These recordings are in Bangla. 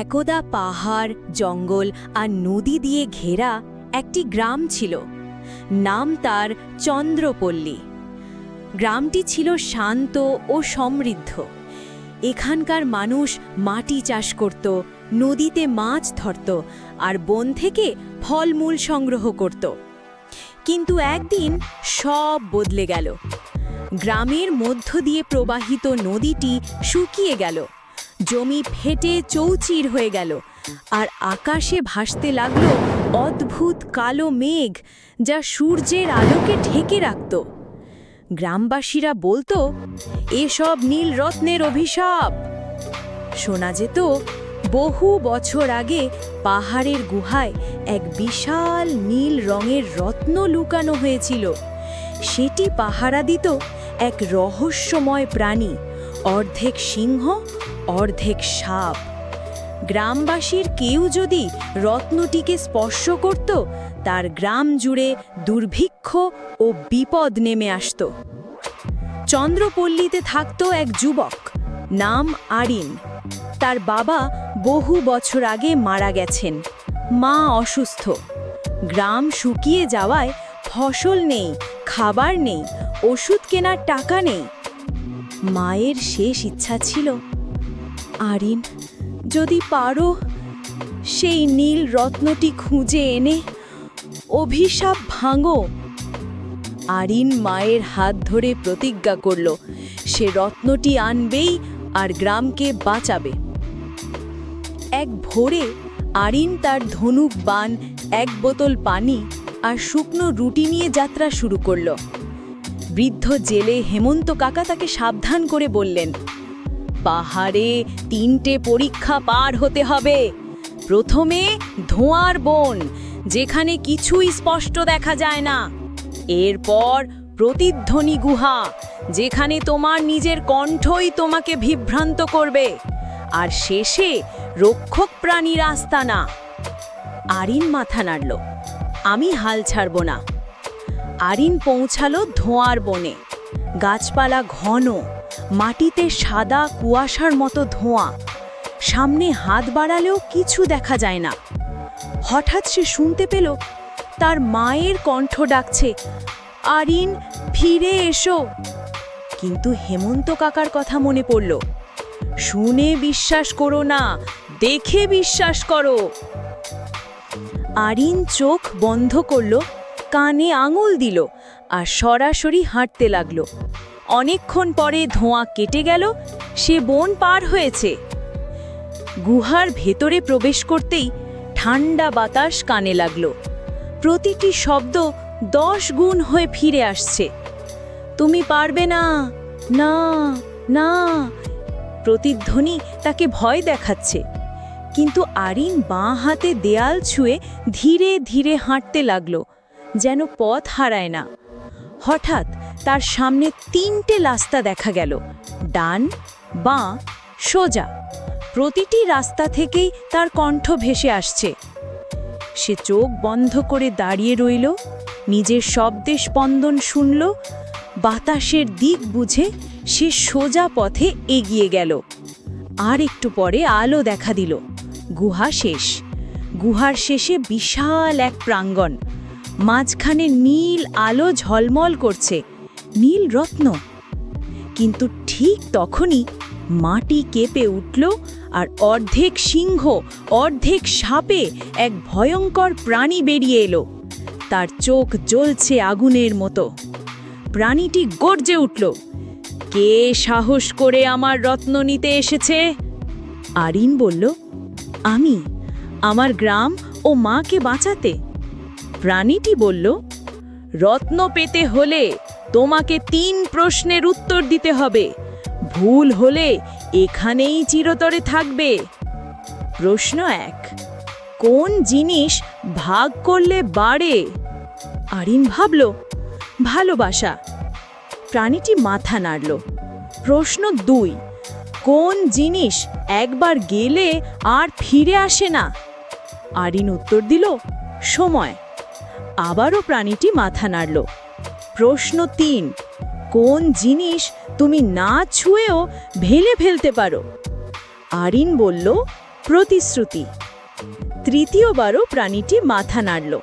একদা পাহাড়, জঙ্গল আর নদী দিয়ে ঘেরা একটি গ্রাম ছিল। নাম তার চন্দ্রপল্লী। গ্রামটি ছিল শান্ত ও সমৃদ্ধ। এখানকার মানুষ মাটি চাষ করত, নদীতে মাছ ধরত আর বন থেকে ফলমূল সংগ্রহ করত। কিন্তু একদিন সব বদলে গেল। গ্রামের মধ্য দিয়ে প্রবাহিত নদীটি শুকিয়ে গেল। জমি ফেটে চৌচির হয়ে গেল। আর আকাশে ভাসতে লাগল অদ্ভুত কালো মেঘ যা সূর্যের আলোকে ঢেকে রাখত। গ্রামবাসীরা বলতো, এসব নীল রত্নের অভিশাপ। শোনা যেত, বহু বছর আগে পাহাড়ের গুহায় এক বিশাল নীল রঙের রত্ন লুকানো হয়েছিল। সেটি পাহারা দিত এক রহস্যময় প্রাণী। অর্ধেক সিংহ, অর্ধেক সাপ। গ্রামবাসীর কেউ যদি রত্নটিকে স্পর্শ করত, তার গ্রাম জুড়ে দুর্ভিক্ষ ও বিপদ নেমে আসত। চন্দ্রপল্লীতে থাকত এক যুবক, নাম আরিন। তার বাবা বহু বছর আগে মারা গেছেন। মা অসুস্থ। গ্রাম শুকিয়ে যাওয়ায় ফসল নেই, খাবার নেই, ওষুধ কেনার টাকা নেই। মায়ের শেষ ইচ্ছা ছিল। আরিন, যদি পারো, সেই নীল রত্নটি খুঁজে এনে অভিশাপ ভাঙো। আরিন মায়ের হাত ধরে প্রতিজ্ঞা করল, সে রত্নটি আনবেই আর গ্রামকে বাঁচাবে। এক ভোরে আরিন তার ধনুক, বান, এক বোতল পানি আর শুকনো রুটি নিয়ে যাত্রা শুরু করল। বৃদ্ধ জেলে হেমন্ত কাকা তাকে সাবধান করে বললেন, পাহাড়ে তিনটে পরীক্ষা পার হতে হবে। প্রথমে ধোঁয়ার বন, যেখানে কিছুই স্পষ্ট দেখা যায় না। এরপর প্রতিধ্বনি গুহা, যেখানে তোমার নিজের কণ্ঠই তোমাকে বিভ্রান্ত করবে। আর শেষে রক্ষক প্রাণীর আস্তানা। আরিন মাথা নাড়ল, আমি হাল ছাড়ব না। আরিন পৌঁছালো ধোঁয়ার বনে। গাছপালা ঘন, মাটিতে সাদা কুয়াশার মতো ধোঁয়া। সামনে হাত বাড়ালেও কিছু দেখা যায় না। হঠাৎ সে শুনতে পেল, তার মায়ের কণ্ঠ ডাকছে, আরিন, ফিরে এসো। কিন্তু হেমন্ত কাকার কথা মনে পড়ল, শুনে বিশ্বাস করো না, দেখে বিশ্বাস করো। আরিন চোখ বন্ধ করল কানে আঙুল দিল আর সরাসরি হাঁটতে লাগল। অনেকক্ষণ পরে ধোঁয়া কেটে গেল, সে বন পার হয়েছে। গুহার ভেতরে প্রবেশ করতেই ঠান্ডা বাতাস কানে লাগল। প্রতিটি শব্দ দশ গুণ হয়ে ফিরে আসছে। তুমি পারবে না না না। প্রতিধ্বনি তাকে ভয় দেখাচ্ছে। কিন্তু আরিন বাঁ হাতে দেয়াল ছুঁয়ে ধীরে ধীরে হাঁটতে লাগল। যেন পথ হারায় না। হঠাৎ তার সামনে তিনটে রাস্তা দেখা গেল। ডান, বাঁ, সোজা। প্রতিটি রাস্তা থেকেই তার কণ্ঠ ভেসে আসছে। সে চোখ বন্ধ করে দাঁড়িয়ে রইল, নিজের শব্দে স্পন্দন শুনল, বাতাসের দিক বুঝে সে সোজা পথে এগিয়ে গেল। আর একটু পরে আলো দেখা দিল। গুহা শেষ। গুহার শেষে বিশাল এক প্রাঙ্গণ। মাঝখানে নীল আলো ঝলমল করছে, নীল রত্ন। কিন্তু ঠিক তখনই মাটি কেঁপে উঠল আর অর্ধেক সিংহ, অর্ধেক সাপে এক ভয়ঙ্কর প্রাণী বেরিয়ে এলো। তার চোখ জ্বলছে আগুনের মতো। প্রাণীটি গর্জে উঠল, কে সাহস করে আমার রত্ন নিতে এসেছে? আরিন বলল, আমি, আমার গ্রাম ও মাকে বাঁচাতে। প্রাণীটি বলল, রত্ন পেতে হলে তোমাকে তিন প্রশ্নের উত্তর দিতে হবে। ভুল হলে এখানেই চিরতরে থাকবে। প্রশ্ন এক, কোন জিনিস ভাগ করলে বাড়ে? আরিন ভাবল, ভালোবাসা। প্রাণীটি মাথা নাড়ল। প্রশ্ন দুই, কোন জিনিস একবার গেলে আর ফিরে আসে না? আরিন উত্তর দিল, সময়। আবারও প্রাণীটি মাথা নাড়ল। প্রশ্ন তিন, কোন জিনিস তুমি না ছুঁয়েও ভেলে ফেলতে পারো? আরিন বলল, প্রতিশ্রুতি। তৃতীয়বারও প্রাণীটি মাথা নাড়ল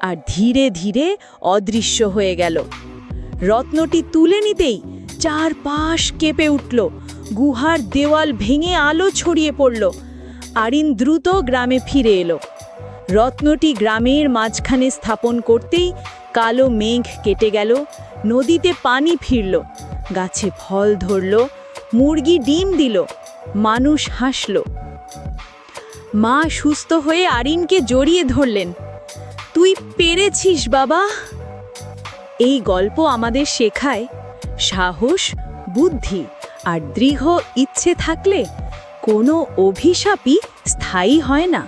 আর ধীরে ধীরে অদৃশ্য হয়ে গেল। রত্নটি তুলে নিতেই চারপাশ কেঁপে উঠল, গুহার দেওয়াল ভেঙে আলো ছড়িয়ে পড়ল। আরিন দ্রুত গ্রামে ফিরে এলো। রত্নটি গ্রামের মাঝখানে স্থাপন করতেই কালো মেঘ কেটে গেল, নদীতে পানি ফিরল, গাছে ফল ধরল, মুরগি ডিম দিল, মানুষ হাসল। মা সুস্থ হয়ে আরিনকে জড়িয়ে ধরলেন। তুই পেরেছিস বাবা? এই গল্প আমাদের শেখায় সাহস, বুদ্ধি আর দৃঢ় ইচ্ছে থাকলে কোনো অভিশাপই স্থায়ী হয় না।